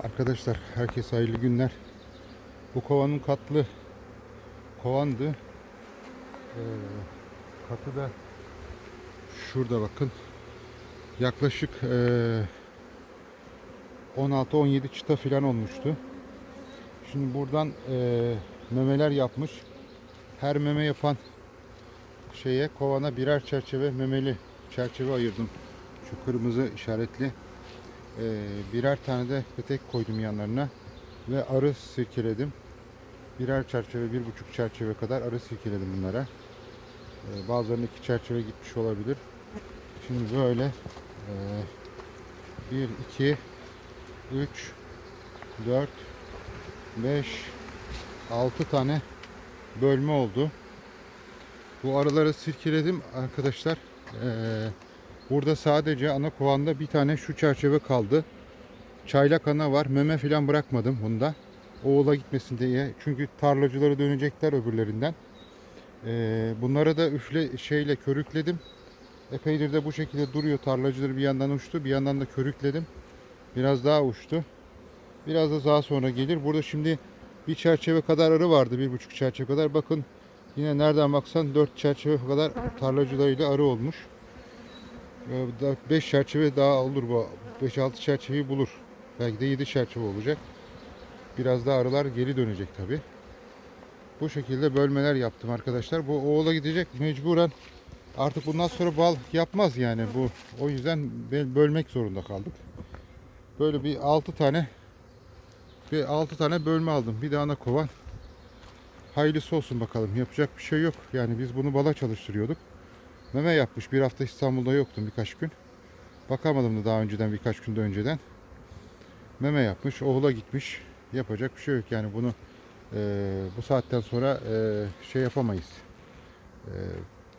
Arkadaşlar herkese hayırlı günler. Bu kovanın katlı kovandı. Ee, katı da şurada bakın. Yaklaşık ee, 16-17 çıta falan olmuştu. Şimdi buradan ee, memeler yapmış. Her meme yapan şeye kovana birer çerçeve memeli çerçeve ayırdım. Şu kırmızı işaretli. Ee, birer tane de petek koydum yanlarına ve arı sirkeledim. Birer çerçeve, bir buçuk çerçeve kadar arı sirkeledim bunlara. Ee, bazılarının iki çerçeve gitmiş olabilir. Şimdi böyle e, bir, iki, üç, dört, beş, altı tane bölme oldu. Bu arıları sirkeledim arkadaşlar. Ee, burada sadece ana kovanda bir tane şu çerçeve kaldı. Çaylak ana var. Meme falan bırakmadım bunda. Oğula gitmesin diye. Çünkü tarlacıları dönecekler öbürlerinden. Ee, bunlara da üfle şeyle körükledim. Epeydir de bu şekilde duruyor. Tarlacıları bir yandan uçtu. Bir yandan da körükledim. Biraz daha uçtu. Biraz da daha sonra gelir. Burada şimdi bir çerçeve kadar arı vardı. Bir buçuk çerçeve kadar. Bakın Yine nereden baksan 4 çerçeve kadar tarlacılarıyla arı olmuş. 5 çerçeve daha olur bu. 5-6 çerçeveyi bulur. Belki de 7 çerçeve olacak. Biraz daha arılar geri dönecek tabi. Bu şekilde bölmeler yaptım arkadaşlar. Bu oğula gidecek mecburen. Artık bundan sonra bal yapmaz yani bu. O yüzden bölmek zorunda kaldık. Böyle bir 6 tane bir 6 tane bölme aldım. Bir de ana kovan hayırlısı olsun bakalım. Yapacak bir şey yok. Yani biz bunu bala çalıştırıyorduk. Meme yapmış. Bir hafta İstanbul'da yoktum birkaç gün. Bakamadım da daha önceden birkaç günde önceden. Meme yapmış. Oğula gitmiş. Yapacak bir şey yok. Yani bunu e, bu saatten sonra e, şey yapamayız. E,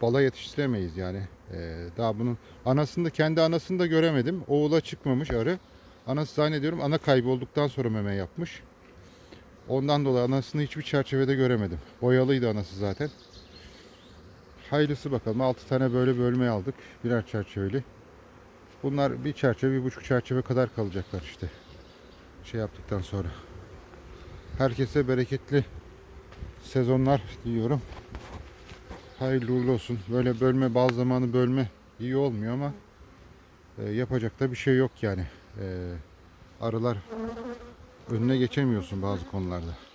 bala yetiştiremeyiz yani. E, daha bunun anasını da kendi anasını da göremedim. Oğula çıkmamış arı. Anası zannediyorum ana kaybolduktan sonra meme yapmış. Ondan dolayı anasını hiçbir çerçevede göremedim. Boyalıydı anası zaten. Hayırlısı bakalım. 6 tane böyle bölme aldık. Birer çerçeveli. Bunlar bir çerçeve, bir buçuk çerçeve kadar kalacaklar işte. Şey yaptıktan sonra. Herkese bereketli sezonlar diliyorum. Hayırlı uğurlu olsun. Böyle bölme, bazı zamanı bölme iyi olmuyor ama e, yapacak da bir şey yok yani. E, arılar önüne geçemiyorsun bazı konularda.